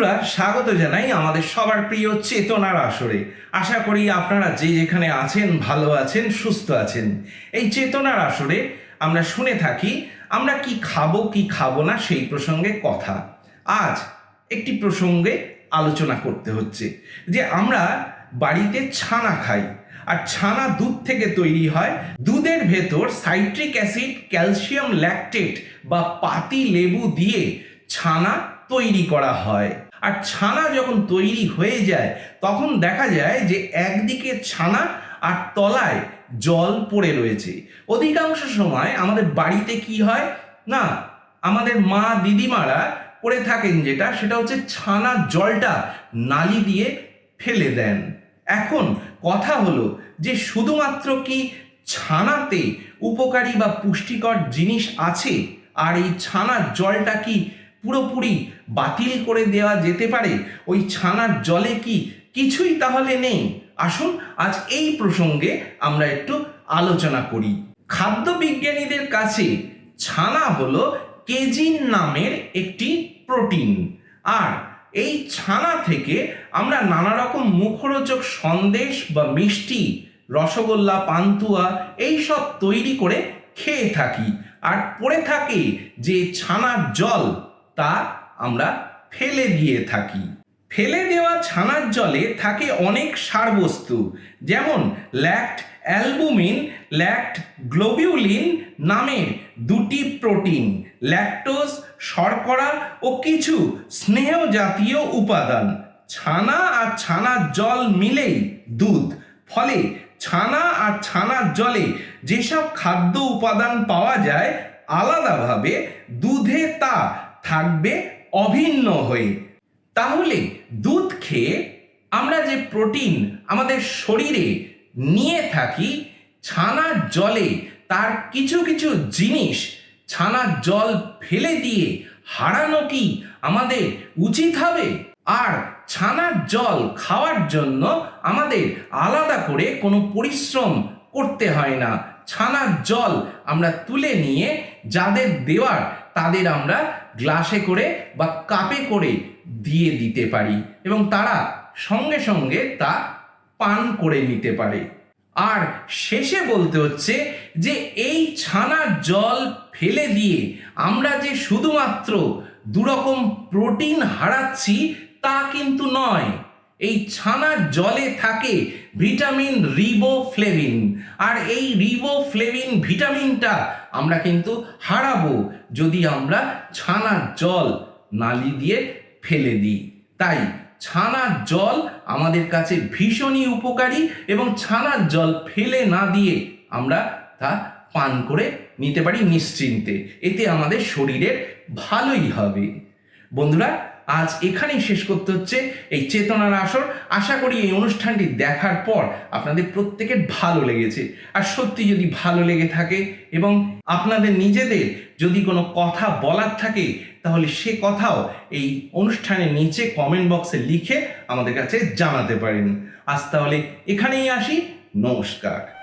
বন্ধুরা, স্বাগত জানাই আমাদের সবার প্রিয় চেতনার আসরে। আশা করি আপনারা যে যেখানে আছেন, ভালো আছেন, সুস্থ আছেন। এই চেতনার আসরে আমরা শুনে থাকি, আমরা কি খাব কি খাব না সেই প্রসঙ্গে কথা। আজ একটি প্রসঙ্গে আলোচনা করতে হচ্ছে, যে আমরা বাড়িতে ছানা খাই, আর ছানা দুধ থেকে তৈরি হয়। দুধের ভেতর সাইট্রিক অ্যাসিড, ক্যালসিয়াম, ল্যাকটেট বা পাতি লেবু দিয়ে ছানা তৈরি করা হয়। আর ছানা যখন তৈরি হয়ে যায়, তখন দেখা যায় যে একদিকে ছানা আর তলায় জল পড়ে রয়েছে। অধিকাংশ সময় আমাদের বাড়িতে কি হয়? না, আমাদের মা দিদিমারা করে থাকেন যেটা, সেটা হচ্ছে ছানার জলটা নালি দিয়ে ফেলে দেন। এখন কথা হলো যে শুধুমাত্র কি ছানাতে উপকারী বা পুষ্টিকর জিনিস আছে? আর এই ছানার জলটা কি পুরোপুরি বাতিল করে দেওয়া যেতে পারে, ওই ছানার জলে কি কিছুই তাহলে নেই? আসুন, আজ এই প্রসঙ্গে আমরা একটু আলোচনা করি। খাদ্য বিজ্ঞানীদের কাছে ছানা হলো কেজিন নামের একটি প্রোটিন। আর এই ছানা থেকে আমরা নানা রকম মুখরোচক সন্দেশ বা মিষ্টি, রসগোল্লা, পান্তুয়া এই সব তৈরি করে খেয়ে থাকি। আর পড়ে থাকে যে ছানার জল তা আমরা ফেলে দিয়ে থাকি। ফেলে দেওয়া ছানার জলে থাকে অনেক সারবস্তু, যেমন ল্যাক্ট অ্যালবুমিন, ল্যাক্ট গ্লোবিউলিন নামের দুটি প্রোটিন, ল্যাকটোজ, শর্করা ও কিছু স্নেহ জাতীয় উপাদান। ছানা আর ছানার জল মিলেই দুধ, ফলে ছানা আর ছানার জলে যেসব খাদ্য উপাদান পাওয়া যায়, আলাদাভাবে দুধে তা থাকবে অভিন্ন হয়ে। তাহলে দুধ খেয়ে আমরা যে প্রোটিন আমাদের শরীরে নিয়ে থাকি, ছানার জলে তার কিছু কিছু জিনিস ছানার জল ফেলে দিয়ে হারানো কি আমাদের উচিত হবে? আর ছানার জল খাওয়ার জন্য আমাদের আলাদা করে কোনো পরিশ্রম করতে হয় না। ছানার জল আমরা তুলে নিয়ে যাদের দেওয়ার, তাদের আমরা গ্লাসে করে বা কাপে করে দিয়ে দিতে পারি এবং তারা সঙ্গে সঙ্গে তা পান করে নিতে পারে। আর শেষে বলতে হচ্ছে যে এই ছানার জল ফেলে দিয়ে আমরা যে শুধুমাত্র দুরকম প্রোটিন হারাচ্ছি তা কিন্তু নয়। এই ছানার জলে থাকে ভিটামিন রিবোফ্লেভিন আর এই রিবোফ্লেভিন ভিটামিনটা আমরা কিন্তু হারাবো যদি আমরা ছানার জল নালি দিয়ে ফেলে দিই। তাই ছানার জল আমাদের কাছে ভীষণই উপকারী এবং ছানার জল ফেলে না দিয়ে আমরা তা পান করে নিতে পারি নিশ্চিন্তে। এতে আমাদের শরীরের ভালোই হবে। বন্ধুরা আজ এখানেই শেষ করতে হচ্ছে এই চেতনার আসর। আশা করি এই অনুষ্ঠানটি দেখার পর আপনাদের প্রত্যেকের ভালো লেগেছে। আর সত্যি যদি ভালো লেগে থাকে এবং আপনাদের নিজেদের যদি কোনো কথা বলার থাকে, তাহলে সে কথাও এই অনুষ্ঠানের নিচে কমেন্ট বক্সে লিখে আমাদের কাছে জানাতে পারেন। আজ তাহলে এখানেই আসি। নমস্কার।